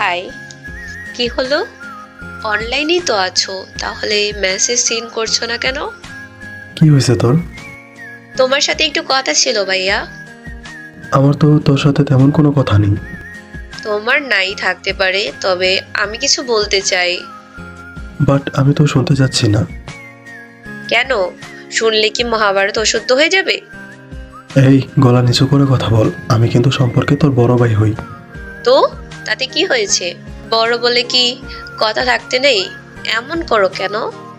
High. কি হলো? অনলাইনেই তো আছো তাহলে মেসেজ সিন করছ না কেন? কি হয়েছে তোর? তোমার সাথে একটু কথা ছিল ভাইয়া। আমার তো তোর সাথে তেমন কোনো কথা নেই। তোমার নাই থাকতে পারে তবে আমি কিছু বলতে চাই। বাট আমি তো শুনতে যাচ্ছি না। কেন? শুনলে কি মহাভারত অশুদ্ধ হয়ে যাবে? এই গলা নিচু করে কথা বল। আমি কিন্তু সম্পর্কে তোর বড় ভাই হই। তো? তাতে কি হয়েছে? বড় বলে কি কথা থাকতে নেই? এমন করো কেন?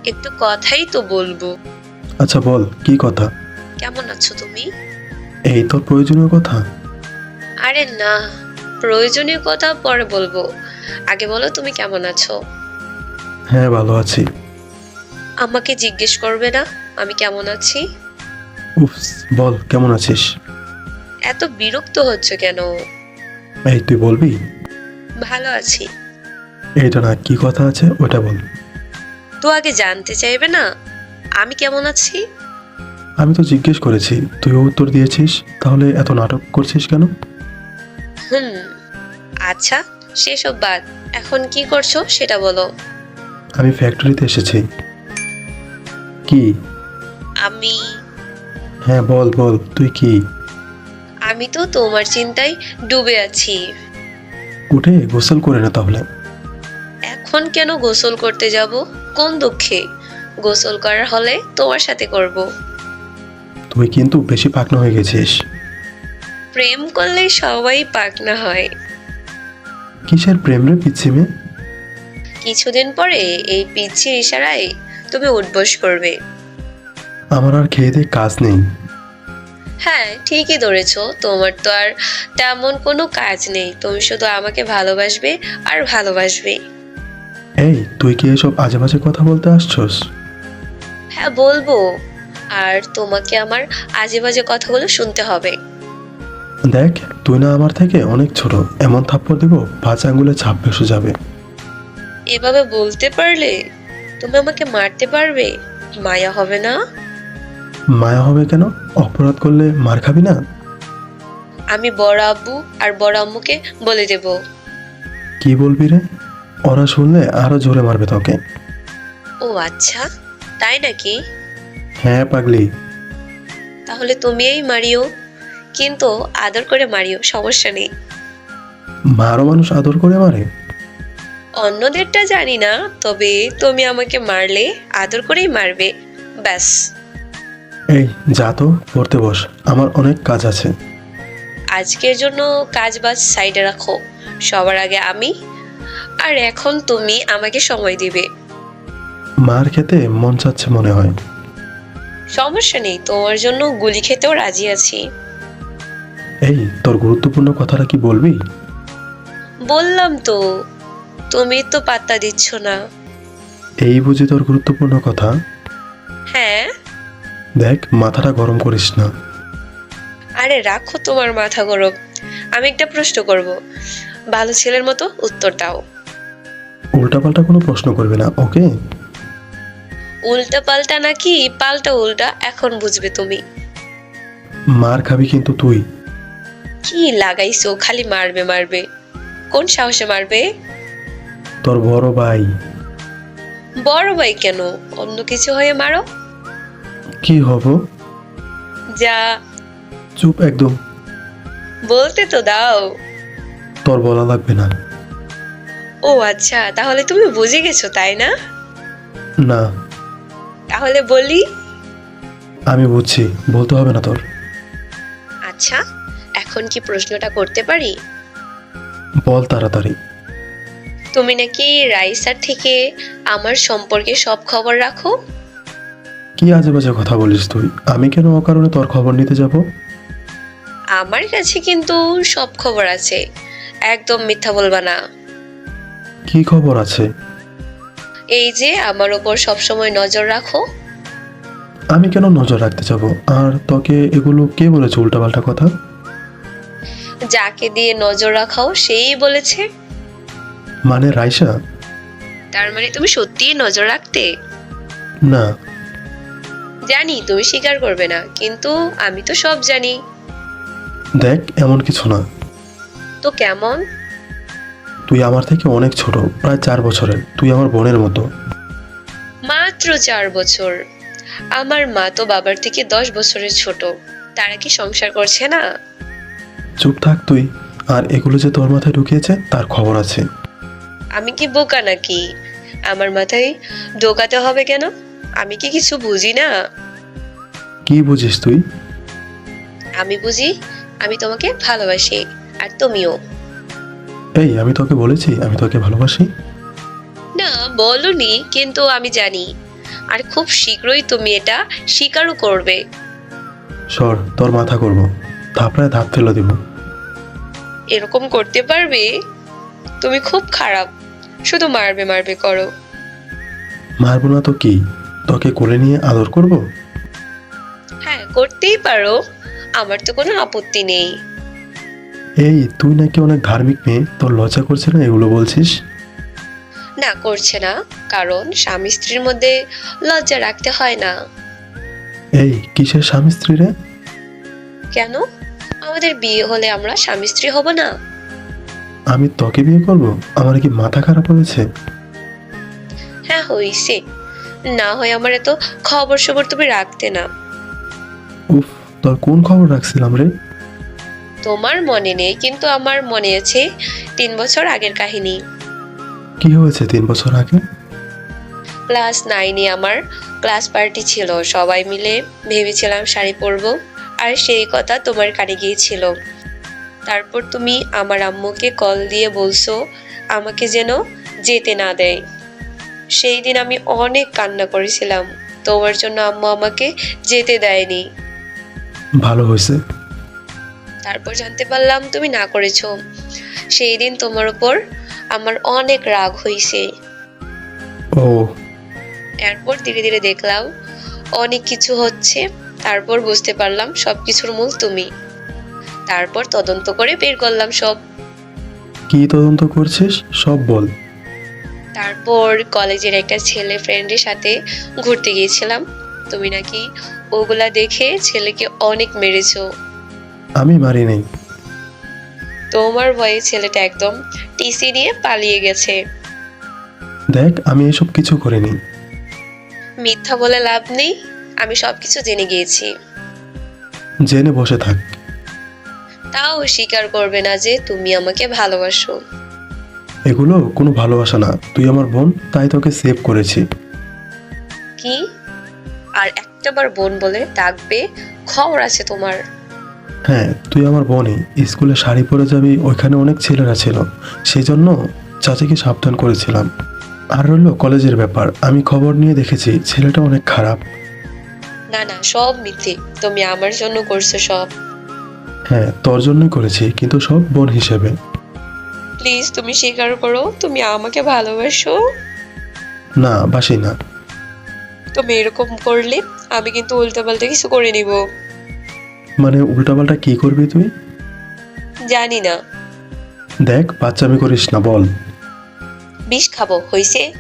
একটু কথাই তো বলব। আচ্ছা বল কি কথা? কেমন আছো তুমি? এই তোর প্রয়োজনীয় কথা? আরে না প্রয়োজনীয় কথা পরে বলব। আগে বলো তুমি কেমন আছো? হ্যাঁ ভালো আছি। আমাকে জিজ্ঞেস করবে না আমি কেমন আছি? উফস বল কেমন আছিস? এত বিরক্ত হচ্ছে কেন? এই তুই বলবি? ভালো আছি। এটা না কি কথা আছে ওটা বল। তো আগে জানতে চাইবে না আমি কেমন আছি? আমি তো জিজ্ঞেস করেছি তুইও উত্তর দিয়েছিস তাহলে এত নাটক করছিস কেন? হুম আচ্ছা সেসব বাদ এখন কি করছ সেটা বলো। আমি ফ্যাক্টরিতে এসেছি। কি? আমি হ্যাঁ বল বল তুই কি? আমি তো তোমার চিন্তায় ডুবে আছি। উঠে গোসল করে না তাহলে। এখন কেন গোসল করতে যাব? কোন দুঃখে? গোসল করার হলে তোমার সাথে করব। তুই কিন্তু বেশি পাকনা হয়ে গেছিস। প্রেম করলে সবাই পাকনা হয়। কিসের প্রেম রে পিচ্ছি মেয়ে? কিছুদিন পরে এই পিচ্ছি ইশারায় তুমি উঠবস করবে। আমার আর খেয়ে কাজ নেই। হ্যাঁ ঠিকই ধরেছ। তোমার তো আর তেমন কোনো কাজ নেই। তুমি শুধু আমাকে ভালোবাসবে আর ভালোবাসবে এই তুই কি এসব আজে বাজে কথা বলতে আসছস? হ্যাঁ বলব। আর তোমাকে আমার আজে বাজে কথাগুলো শুনতে হবে। দেখ তুই না আমার থেকে অনেক ছোট। এমন থাপ্পড় দিব পাঁচ আঙ্গুলে ছাপ বেসে যাবে। এভাবে বলতে পারলে তুমি আমাকে মারতে পারবে? মায়া হবে না? মায়া হবে কেন? অপরাধ করলে মার খাবি না? আমি বড় আব্বু আর বড় আম্মুকে বলে দেব। কি বলবি রে? ওরা শুনলে আরও জোরে মারবে তোকে। ও আচ্ছা তাই নাকি? হ্যাঁ পাগলি। তাহলে তুমি এই মারিও। কিন্তু আদর করে মারিও সমস্যা নেই। মারো মানুষ আদর করে মারে? অন্যদেরটা জানি না তবে তুমি আমাকে মারলে আদর করেই মারবে ব্যাস। এই যা তো পড়তে বস। আমার অনেক কাজ আছে। আজকের জন্য কাজ বাজ সাইডে রাখো। সবার আগে আমি আর এখন তুমি আমাকে সময় দিবে। মার খেতে মন চাচ্ছে মনে হয়। সমস্যা নেই তোমার জন্য গুলি খেতেও রাজি আছি। এই তোর গুরুত্বপূর্ণ কথাটা কি বলবি? বললাম তো তুমি তো পাত্তা দিচ্ছ না। এই বুঝি তোর গুরুত্বপূর্ণ কথা? হ্যাঁ? দেখ মাথাটা গরম করিস না। আরে রাখো তোমার মাথা গরম। আমি একটা প্রশ্ন করব। ভালো ছেলের মতো উত্তর দাও। উল্টাপাল্টা কোনো প্রশ্ন করবে না ওকে? উল্টা পাল্টা নাকি পাল্টা উল্টা এখন বুঝবে তুমি। মার খাবি কিন্তু তুই। কি লাগাইছো খালি মারবে মারবে। কোন সাহসে মারবে? তোর বড় ভাই। বড় ভাই কেন? অন্য কিছু হয়ে মারো? কি হব? যা। চুপ একদম। বলতে তো দাও। তোর বলা লাগবে না। ও আচ্ছা তাহলে তুমি বুঝে গেছো তাই না? না। তাহলে বলি? আমি বুঝছি বলতে হবে না তোর। আচ্ছা এখন কি প্রশ্নটা করতে পারি? বল তাড়াতাড়ি। তুমি নাকি রাইসার থেকে আমার সম্পর্কে সব খবর রাখো? কি আজে বাজে কথা বলিস তুই? আমি কেন অকারণে তোর খবর নিতে যাব? আমার কাছে কিন্তু সব খবর আছে। একদম মিথ্যা বলবা না। কি খবর আছে? এই যে আমার ওপর সবসময় নজর রাখো। আমি কেন নজর রাখতে যাব? আর তোকে এগুলো কে বলেছে উল্টাপাল্টা কথা? যাকে দিয়ে নজর রাখাও সেই বলেছে। মানে রাইসা? তার মানে তুমি সত্যিই নজর রাখতে? না। জানি তুমি স্বীকার করবে না কিন্তু আমি তো সব জানি। দেখ এমন কিছু না। তো কেমন? তুই আমার থেকে অনেক ছোট প্রায় চার বছরের তুই আমার বোনের মতো। মাত্র চার বছর। আমার মা তো বাবার থেকে দশ বছরের ছোট তারা কি সংসার করছে না? চুপ থাক তুই আর এগুলো যে তোর মাথায় ঢুকিয়েছে তার খবর আছে। আমি কি বোকা নাকি? আমার মাথায় ঢোকাতে হবে কেন? আমি কি কিছু বুঝি না? কি বুঝিস তুই? আমি বুঝি আমি তোমাকে ভালোবাসি আর তুমিও। এই আমি তোকে বলেছি আমি তোকে ভালোবাসি? না বলনি কিন্তু আমি জানি। আর খুব শীঘ্রই তুমি এটা স্বীকারও করবে। সর তোর মাথা করব। থাপড়ায় ধাপ ফেলে দিব। এরকম করতে পারবে? তুমি খুব খারাপ। শুধু মারবে মারবে করো। মারবো না তো কি? তোকে কোলে নিয়ে আদর করব? হ্যাঁ করতেই পারো। আমার তো কোনো আপত্তি নেই। এই তুই নাকি অনেক ধার্মিক মেয়ে। তোর লজ্জা করছে না এগুলো বলছিস? না করছে না। কারণ স্বামী স্ত্রীর মধ্যে লজ্জা রাখতে হয় না। এই কিসের স্বামী স্ত্রী রে? কেন? আমাদের বিয়ে হলে আমরা স্বামী স্ত্রী হব না। আমি তোকে বিয়ে করব? আমার কি মাথা খারাপ হয়েছে? হ্যাঁ হইছে না হয় আমার এত খবর সবর তুমি রাখতে না। উফ তোর কোন খবর রাখছিলাম রে? তোমার মনে নেই কিন্তু আমার মনে আছে তিন বছর আগের কাহিনী। কি হয়েছে তিন বছর আগে? ক্লাস নাইনে আমার ক্লাস পার্টি ছিল সবাই মিলে ভেবেছিলাম শাড়ি পরবো আর সেই কথা তোমার কানে গিয়েছিল। তারপর তুমি আমার আম্মুকে কল দিয়ে বলছো আমাকে যেন যেতে না দেয়। সেই দিন আমি অনেক কান্না করেছিলাম। তোমার জন্য আম্মু আমাকে যেতে দেয়নি। ভালো হয়েছে। তারপর জানতে পারলাম তুমি না করেছ। সেই দিন তোমার উপর আমার অনেক রাগ হয়েছে। ও। এরপর ধীরে ধীরে দেখলাম অনেক কিছু হচ্ছে তারপর বুঝতে পারলাম সব কিছুর মূল তুমি। তারপর তদন্ত করে বের করলাম সব। কি তদন্ত করছিস? সব বল। তারপর কলেজের একটা ছেলে ফ্রেন্ডের সাথে ঘুরতে গিয়েছিলাম। তুমি নাকি ওগুলা দেখে ছেলেকে অনেক মেরেছো। আমি মারি নেই তোমার ভয়ে ছেলেটা একদম টিসি নিয়ে পালিয়ে গেছে। দেখ আমি এসব কিছু করিনি। মিথ্যা বলে লাভ নেই আমি সবকিছু জেনে গিয়েছি। জেনে বসে থাক। তাও স্বীকার করবে না যে তুমি আমাকে ভালোবাসো। এগুলো কোনো ভালোবাসা না। তুই আমার বোন তাই তোকে সেভ করেছি। কি? আর একটাবার বোন বলে ডাকবে খবর আছে তোমার। হ্যাঁ তুই আমার বোনই। স্কুলে শাড়ি পরে যাবি ওইখানে অনেক ছেলেরা ছিল। সেই জন্য চাচিকে সাবধান করেছিলাম। আর রইল কলেজের ব্যাপার। আমি খবর নিয়ে দেখেছি ছেলেটা অনেক খারাপ। না না সব মিথ্যে। তুমি আমার জন্য করছ সব। হ্যাঁ তোর জন্যই করেছি কিন্তু সব বোন হিসেবে। প্লিজ তুমি স্বীকার করো তুমি আমাকে ভালোবাসো। না বাসি না। তুমি এরকম করলে আমি কিন্তু উল্টাপাল্টা কিছু করে নিব। মানে উল্টাপাল্টা কি করবি তুই? জানি না। দেখ বাচ্চামি করিস না বল। বিষ খাব হইছে?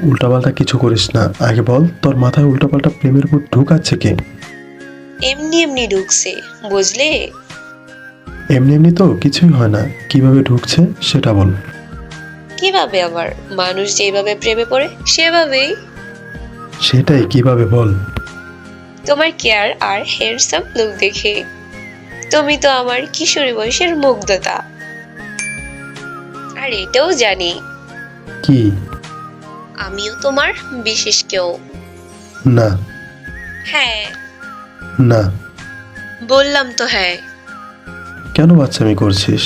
উল্টাপাল্টা কিছু করিস না। আগে বল তোর মাথায় উল্টাপাল্টা প্রেমের ভূত ঢুকাচ্ছে কে? এমনি এমনি ঢুকছে বুঝলে? এমনি এমনি তো কিছুই হয় না। কীভাবে ঢুকছে সেটা বল। কীভাবে আবার মানুষ যেভাবে প্রেমে পড়ে সেভাবেই। সেটাই কীভাবে বল। তোমার কেয়ার আর হ্যান্ডসাম লুক দেখে। তুমি তো আমার কিশোরী বয়সের মুগ্ধতা। আর এটাও জানি। কি? আমিও তোমার বিশেষ কেউ। না। হ্যাঁ। না। বললাম তো হ্যাঁ। কেন বাচ্চামি করছিস?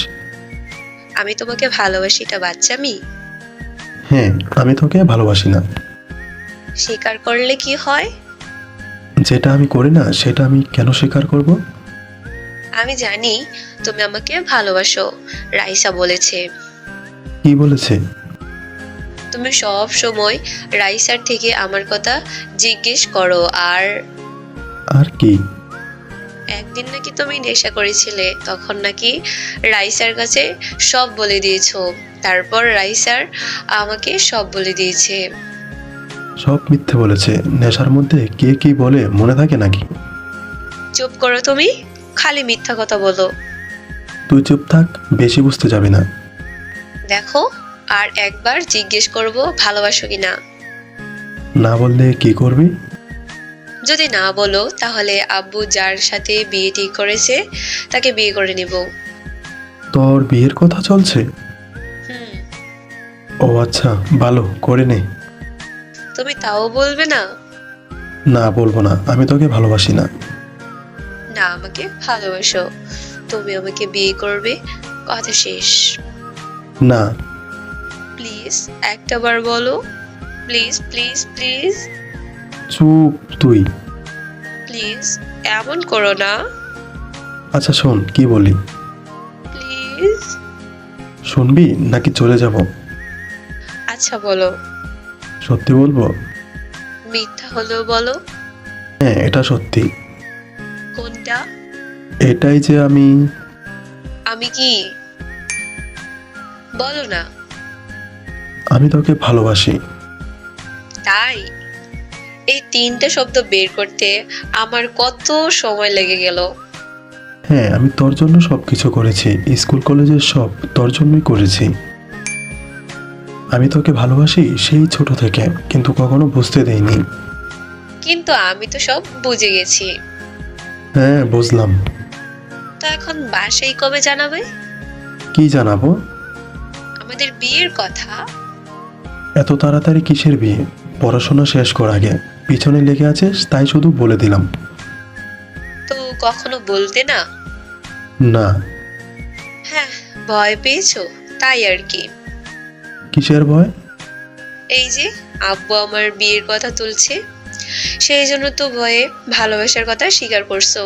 আমি তোমাকে ভালোবাসি এটা বাচ্চামি? হ্যাঁ আমি তোকে ভালোবাসি না। স্বীকার করলে কি হয়? যেটা আমি করি না সেটা আমি কেন স্বীকার করব? আমি জানি তুমি আমাকে ভালোবাসো রাইসা বলেছে। কি বলেছে? তুমি সব সময় রাইসার থেকে আমার কথা জিজ্ঞেস করো আর আর কি? একদিন নাকি তুমি নেশা করেছিলে তখন নাকি রাইসার কাছে সব বলে দিয়েছ। তারপর রাইসার আমাকে সব বলে দিয়েছে। সব মিথ্যে বলেছে। নেশার মধ্যে কে কি বলে মনে থাকে নাকি? চুপ করো তুমি খালি মিথ্যা কথা বলো। তুই চুপ থাক বেশি বুঝতে যাবে না। দেখো আর একবার জিজ্ঞেস করব ভালোবাসো কি না না বললে কি করবি? যদি না বলো তাহলে আব্বু যার সাথে বিয়ে ঠিক করেছে তাকে বিয়ে করে নিব। তোর বিয়ের কথা চলছে? হুম। ও আচ্ছা ভালো করে নে। তুমি তাও বলবে না? না বলব না আমি তোকে ভালোবাসি না। না আমাকে ভালোবাসো। তুমি আমাকে বিয়ে করবে? কথা শেষ। না। প্লিজ একটা বার বলো। Please please please. চুপ তুই। প্লিজ এমন করো না। আচ্ছা শোন কি বলি? প্লিজ। শুনবি নাকি চলে যাব? আচ্ছা বলো। সত্যি বলব? মিথ্যা হলেও বলো। হ্যাঁ এটা সত্যি। কোনটা? এটাই যে আমি আমি কি? বলো না। আমি তোকে ভালোবাসি। তাই? এই তিনটে শব্দ বের করতে আমার কত সময় লেগে গেল। হ্যাঁ আমি তোর জন্য সব কিছু করেছি। স্কুল কলেজের সব তোর জন্যই করেছি। আমি তোকে ভালোবাসি সেই ছোট থেকে কিন্তু কখনো বুঝতে দেইনি। কিন্তু আমি তো সব বুঝে গেছি। হ্যাঁ বুঝলাম। তো এখন বাসায় কবে জানাবে? কি জানাব? আমাদের বিয়ের কথা। এত তাড়াতাড়ি কিসের বিয়ে? পড়াশোনা শেষ কর আগে। পিছনে লেগে আছে তাই শুধু বলে দিলাম। তো কখনো বলতে না? না। হ্যাঁ ভয় পেয়েছ? তাই আর কি। কিসের ভয়? এই যে আব্বু আমার বিয়ের কথা তুলছে। সেই জন্য তো ভয়ে ভালোবাসার কথা স্বীকার করছ।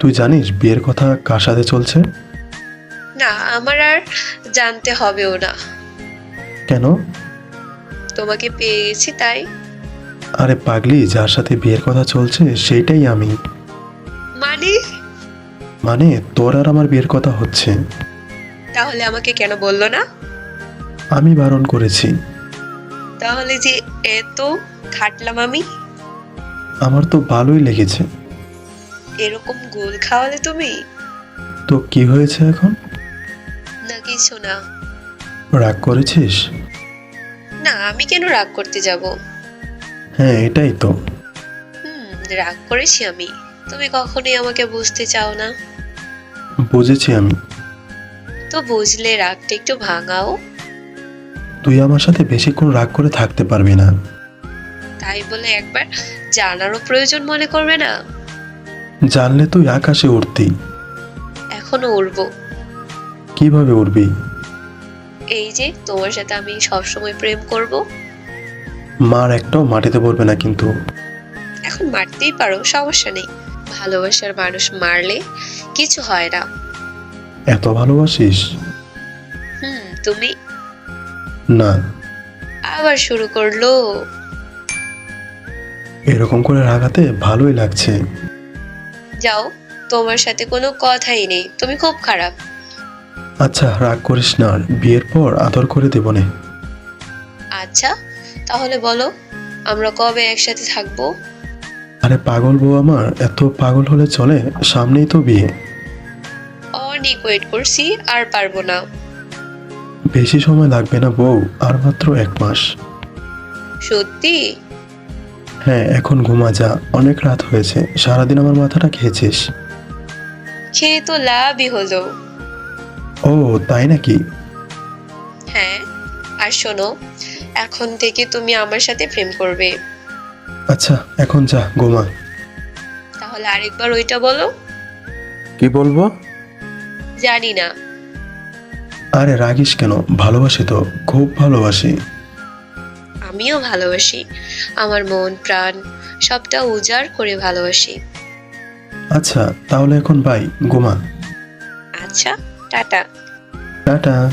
তুই জানিস বিয়ের কথা কার সাথে চলছে? না আমার আর জানতে হবেও না। কেন? তোমাকে পেয়ে গেছি তাই। আরে পাগলি যার সাথে বিয়ের কথা চলছে সেইটাই আমি। মানে? মানে তোর আর আমার বিয়ের কথা হচ্ছে। তাহলে আমাকে কেন বলল না? আমি বারণ করেছি। তাহলে যে এত খাটলাম আমি? আমার তো ভালোই লেগেছে। এরকম গোল খাওয়ালে তুমি? তো কি হয়েছে এখন? না কিছু না। রাগ করেছিস? না আমি কেন রাগ করতে যাব? হ্যাঁ এটাই তো। হুম রাগ করেছি আমি। তুমি কখনোই আমাকে বুঝতে চাও না। বুঝেছি আমি। তো বুঝলে রাগটা একটু ভাঙাও। তুই আমার সাথে বেশিক্ষণ রাগ করে থাকতে পারবি না। তাই বলে একবার জানারও প্রয়োজন মনে করবে না? জানলে তুই আকাশে উঠতি এখনও উড়বো। কীভাবে উঠবি এই যে তোমার সাথে আমি সবসময় প্রেম করব। মার একটাও মাটিতে পড়বে না কিন্তু। এখন মারতেই পারো সমস্যা নেই। ভালোবাসার মানুষ মারলে কিছু হয় না। এত ভালোবাসিস? হুম তুমি? না। আবার শুরু করল। এরকম করে রাগাতে ভালোই লাগছে। যাও তোমার সাথে কোনো কথাই নেই। তুমি খুব খারাপ। আচ্ছা রাগ করিস না। আর। বিয়ের পর আদর করে দেবো নে। আচ্ছা। তাহলে বলো আমরা কবে একসাথে থাকব? আরে পাগল বউ আমার এত পাগল হলে চলে সামনেই তো বিয়ে। অনেক ওয়েট করছি আর পারব না। বেশি সময় লাগবে না বউ আর মাত্র এক মাস। সত্যি? হ্যাঁ এখন ঘুমা যা অনেক রাত হয়েছে সারাদিন আমার মাথাটা খেয়েছিস। খেয়ে তো লাভই হলো। ও তাই নাকি? হ্যাঁ আর শোনো এখন থেকে তুমি আমার সাথে প্রেম করবে। আচ্ছা এখন যা ঘুমা তাহলে আরেকবার ওইটা বলো। কি বলব? জানি না। আরে রাগিস কেন? ভালোবাসি তো খুব ভালোবাসি। আমিও ভালোবাসি। আমার মন প্রাণ সবটা উজাড় করে ভালোবাসি। আচ্ছা তাহলে এখন বাই ঘুমা আচ্ছা টাটা। টাটা।